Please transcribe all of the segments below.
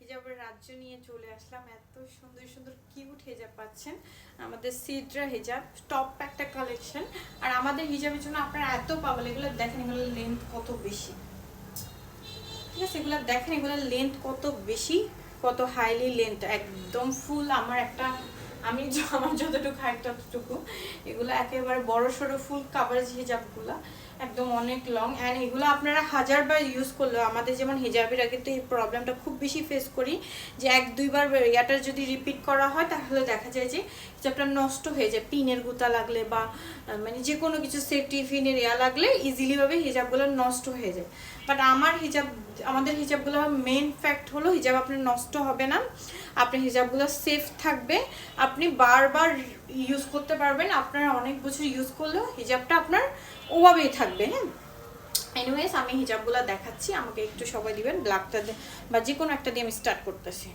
হিজাবের রাজ্য নিয়ে চলে আসলাম। এত সুন্দর সুন্দর কিউট পাচ্ছেন। আমাদের টপ একটা কালেকশন আর আমাদের হিজাবের জন্য আপনারা এত পাবেন, এগুলো দেখেন এগুলো লেন্থ কত বেশি। ঠিক আছে, এগুলো দেখেন এগুলো লেন্থ কত বেশি, কত হাইলি লেন্থ একদম ফুল আমার একটা, আমি আমার যতটুকু হাইট ততটুকু। এগুলো একেবারে বড় সড়ো ফুল কাভারেজ হিজাবগুলো। একদম অনেক লং অ্যান্ড এগুলো আপনারা হাজারবার ইউজ করলেও আমাদের যেমন হিজাবের আগে তো এই প্রবলেমটা খুব বেশি ফেস করি যে এক, দুইবার ইয়াটা যদি রিপিট করা হয় তাহলে দেখা যায় যে হিজাবটা নষ্ট হয়ে যায়। পিনের গুতা লাগলে বা মানে যে কোনো কিছু সেফটি ফিনের ইয়া লাগলে ইজিলিভাবে হিজাবগুলো নষ্ট হয়ে যায়। বাট আমার হিজাব, আমাদের হিজাবগুলো মেন ফ্যাক্ট হলো হিজাব আপনার নষ্ট হবে না। আপনার হিজাবগুলো সেফ থাকবে। আপনি বারবার ইউজ করতে পারবেন। আপনারা অনেক বছর ইউজ করলেও হিজাবটা আপনার ওভাবেই থাকবে হ্যাঁ? এনিওয়েজ আমি হিজাবগুলো দেখাচ্ছি। আমাকে একটু সবাই দিবেন। ব্ল্যাকটা বা যে কোনো একটা দিয়ে আমি স্টার্ট করতেছি।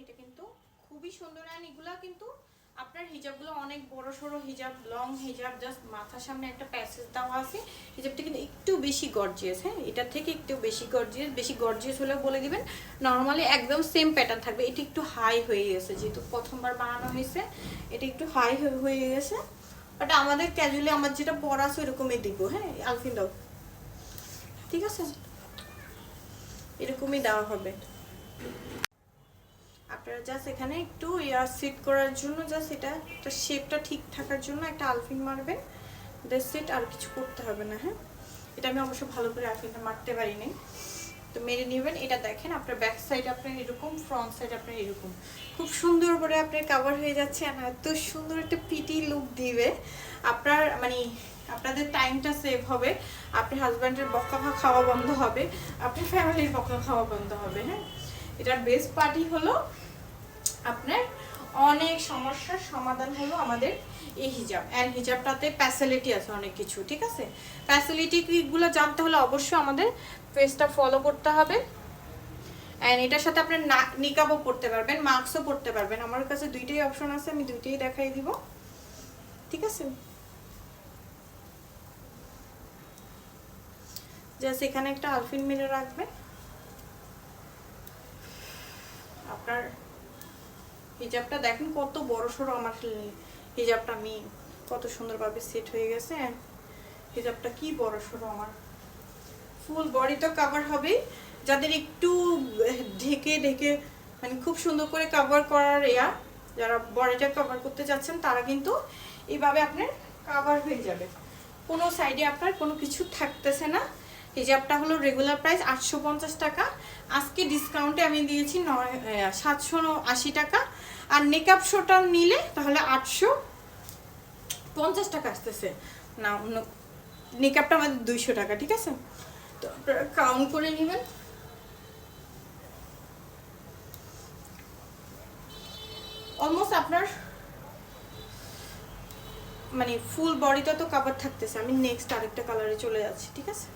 এটা কিন্তু খুবই সুন্দর অ্যান্ড এগুলা কিন্তু হিজাবগুলো অনেক বড় সড়ো হিজাব লং হিজাব জাস্ট মাথার সামনে একটা প্যাসেজ দেওয়া আছে। হিজাবটা কিন্তু একটু বেশি গর্জিয়াস হ্যাঁ? এটার থেকে একটু বেশি গর্জিয়াস বেশি গর্জিয়াস হলেও বলে দিবেন নর্মালি একদম সেম প্যাটার্ন থাকবে। এটা একটু হাই হয়ে গেছে, যেহেতু প্রথমবার বানানো হয়েছে, এটা একটু হাই হয়ে গেছে। বাট আমাদের ক্যাজুয়ালি আমার যেটা পরা আছে ওরকমই দিব হ্যাঁ? আলফিন দাও। ঠিক আছে? এরকমই দেওয়া হবে। আপনারা জাস্ট এখানে একটু ইয়ার সিট করার জন্য জাস্ট এটা একটা শেপটা ঠিক থাকার জন্য একটা আলফিন মারবেন। দ্যাটস সেট আর কিছু করতে হবে না হ্যাঁ? এটা আমি অবশ্য ভালো করে আলফিনটা মারতে পারিনি। তো মেরে নেবেন, এটা দেখেন, আপনার ব্যাক সাইড আপনার এরকম ফ্রন্ট সাইড আপনার এরকম। খুব সুন্দর করে আপনার কাভার হয়ে যাচ্ছে, আর এত সুন্দর একটা পিটি লুক দিবে। আপনার মানে আপনাদের টাইমটা সেভ হবে। আপনার হাজব্যান্ডের বকা খাওয়া বন্ধ হবে। আপনার ফ্যামিলির বকা খাওয়া বন্ধ হবে হ্যাঁ? এটার বেস্ট পার্টি হলো আপনার অনেক সমস্যার সমাধান হলো আমাদের এই হিজাব। অ্যান্ড হিজাবটাতে ফ্যাসিলিটি আছে অনেক কিছু, ঠিক আছে? ফ্যাসিলিটিগুলো জানতে হলে অবশ্যই আমাদের ফেসটা ফলো করতে হবে। অ্যান্ড এটার সাথে আপনার না নিকাবও পড়তে পারবেন মাস্কও পড়তে পারবেন। আমার কাছে দুইটাই অপশন আছে, আমি দুইটাই দেখাই দিব। ঠিক আছে? জাস্ট এখানে একটা আলফিন মিলে রাখবেন। আপনার হিজাবটা দেখেন কত বড় সড়ো আমার হিজাবটা আমি কত সুন্দরভাবে সেট হয়ে গেছে। হিজাবটা কি বড় সড়ো আমার। ফুল বডি তো কাভার হবেই। যাদের একটু ঢেকে ঢেকে মানে খুব সুন্দর করে কাভার করার ইয়া, যারা বডিটা কভার করতে যাচ্ছেন, তারা কিন্তু এইভাবে আপনার কাভার হয়ে যাবে। কোনো সাইডে আপনার কোনো কিছু থাকতেছে না। হিজাবটা হলো রেগুলার প্রাইস আটশো পঞ্চাশ টাকা। আজকে ডিসকাউন্টে আমি দিয়েছি নয় সাতশো আশি টাকা। আর মেকআপ শোটা নিলে তাহলে আটশো পঞ্চাশ টাকা আসতেছে। না অন্য মেকআপটা আমাদের দুইশো টাকা, ঠিক আছে? তো আপনারা কাউন্ট করে নেবেন। অলমোস্ট আপনার মানে ফুল বডিটা তো কাভার থাকতেছে। আমি নেক্সট আরেকটা কালারে চলে যাচ্ছি, ঠিক আছে?